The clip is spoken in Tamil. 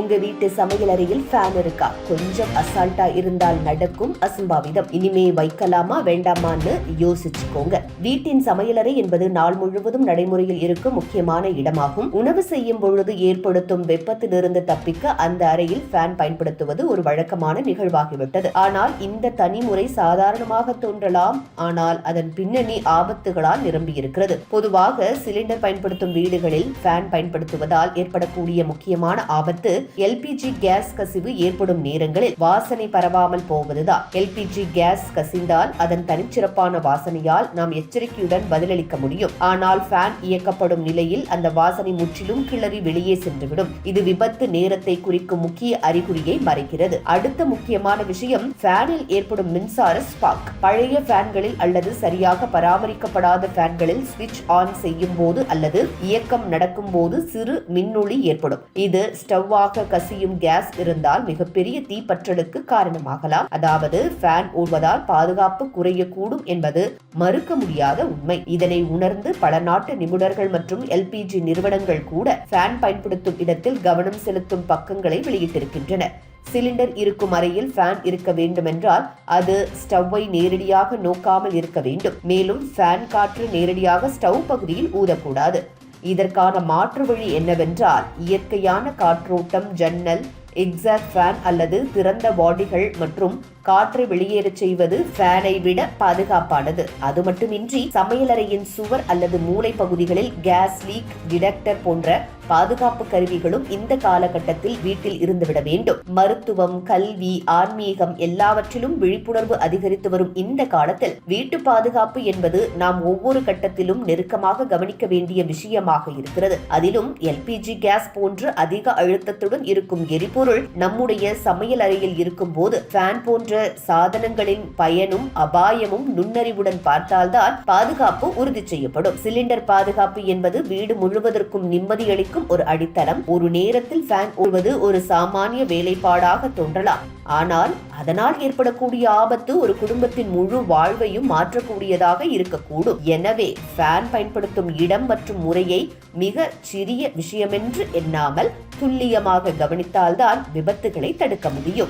உங்க வீட்டு சமையலறையில் ஃபேன் இருக்கா? கொஞ்சம் அசால்ட்டா இருந்தால் நடக்கும் அசம்பாவிதம். இனிமே வைக்கலாமா? வேண்டாமான்னு யோசிச்சுக்கோங்க. வீட்டின் சமையலறை என்பது நாள் முழுவதும் நடைமுறையில் இருக்கும் முக்கியமான இடமாகும். உணவு செய்யும் பொழுது ஏற்படுத்தும் வெப்பத்திலிருந்து தப்பிக்க அந்த அறையில் ஃபேன் பயன்படுத்துவது ஒரு வழக்கமான நிகழ்வாகிவிட்டது. ஆனால் இந்த தனிமுறை சாதாரணமாக தோன்றலாம். ஆனால் அதன் பின்னணி ஆபத்துகளால் நிரம்பியிருக்கிறது. பொதுவாக சிலிண்டர் பயன்படுத்தும் வீடுகளில் ஃபேன் பயன்படுத்துவதால் ஏற்படக்கூடிய முக்கியமான ஆபத்து எல்பிஜி கேஸ் கசிவு ஏற்படும் நேரங்களில் வாசனை பரவாமல் போவதுதான். எல்பிஜி கேஸ் கசிந்தால் அதன் தனிச்சிறப்பான வாசனையால் நாம் எச்சரிக்கையுடன் பதிலளிக்க முடியும். ஆனால் ஃபேன் இயக்கப்படும் நிலையில் அந்த வாசனை முற்றிலும் கிளறி வெளியே சென்றுவிடும். இது விபத்து நேரத்தை குறிக்கும் முக்கிய அறிகுறியை மறைக்கிறது. அடுத்த முக்கியமான விஷயம் ஃபேனில் ஏற்படும் மின்சார ஸ்பார்க். பழைய ஃபேன்களில் அல்லது சரியாக பராமரிக்கப்படாத ஃபேன்களில் சுவிட்ச் ஆன் செய்யும் போது அல்லது இயக்கம் நடக்கும் போது சிறு மின்னொளி ஏற்படும். இது ஸ்டவ்வாக கசியும் கேஸ் இருந்தால் மிகப்பெரிய தீப்பற்றலுக்கு காரணமாகலாம். அதாவது ஃபேன் ஓடுவதால் பாதுகாப்பு குறையக்கூடும் என்பது மறுக்க முடியாத உண்மை. இதனை உணர்ந்து பல நாட்டு நிபுணர்கள் மற்றும் எல்பிஜி நிறுவனங்கள் கூட ஃபேன் பயன்படுத்தும் இடத்தில் கவனம் செலுத்தும் பக்கங்களை வெளியிட்டிருக்கின்றன. சிலிண்டர் இருக்கும் அறையில் ஃபேன் இருக்க வேண்டுமென்றால் அது ஸ்டவ்வை நேரடியாக நோக்காமல் இருக்க வேண்டும். மேலும் ஃபேன் காற்று நேரடியாக ஸ்டவ் பகுதியில் ஊதக்கூடாது. இதற்கான மாற்று வழி என்னவென்றால் இயற்கையான காற்றோட்டம் ஜன்னல் எக்ஸாக்ட் ஃபேன் அல்லது திறந்த பாடிகள் மற்றும் காற்றை வெளியேறச் செய்வது ஃபேனை விட பாதுகாப்பானது. அது மட்டுமின்றி சமையலறையின் சுவர் அல்லது மூளை பகுதிகளில் கேஸ் லீக் டிடெக்டர் போன்ற பாதுகாப்பு கருவிகளும் இந்த காலகட்டத்தில் வீட்டில் இருந்துவிட வேண்டும். மருத்துவம் கல்வி ஆன்மீகம் எல்லாவற்றிலும் விழிப்புணர்வு அதிகரித்து வரும் இந்த காலத்தில் வீட்டு பாதுகாப்பு என்பது நாம் ஒவ்வொரு கட்டத்திலும் நெருக்கமாக கவனிக்க வேண்டிய விஷயமாக இருக்கிறது. அதிலும் எல்பிஜி கேஸ் போன்று அதிக அழுத்தத்துடன் இருக்கும் எரிபொருள் நம்முடைய சமையல் அறையில் இருக்கும் போது ஃபேன் போன்ற சாதனங்களின் பயனும் அபாயமும் நுண்ணறிவுடன் பார்த்தால்தான் பாதுகாப்பு உறுதி செய்யப்படும். சிலிண்டர் பாதுகாப்பு என்பது வீடு முழுவதற்கும் நிம்மதியளிக்கும் ஒரு அடித்தளம். ஒரு நேரத்தில் ஃபேன் ஓடுவது ஒரு சாமானிய வேலைப்பாடாக தோன்றலாம். ஆனால் அதனால் ஏற்படக்கூடிய ஆபத்து ஒரு குடும்பத்தின் முழு வாழ்வையும் மாற்றக்கூடியதாக இருக்கக்கூடும். எனவே ஃபேன் பயன்படுத்தும் இடம் மற்றும் முறையை மிக சிறிய விஷயமென்று எண்ணாமல் துல்லியமாக கவனித்தால்தான் விபத்துகளை தடுக்க முடியும்.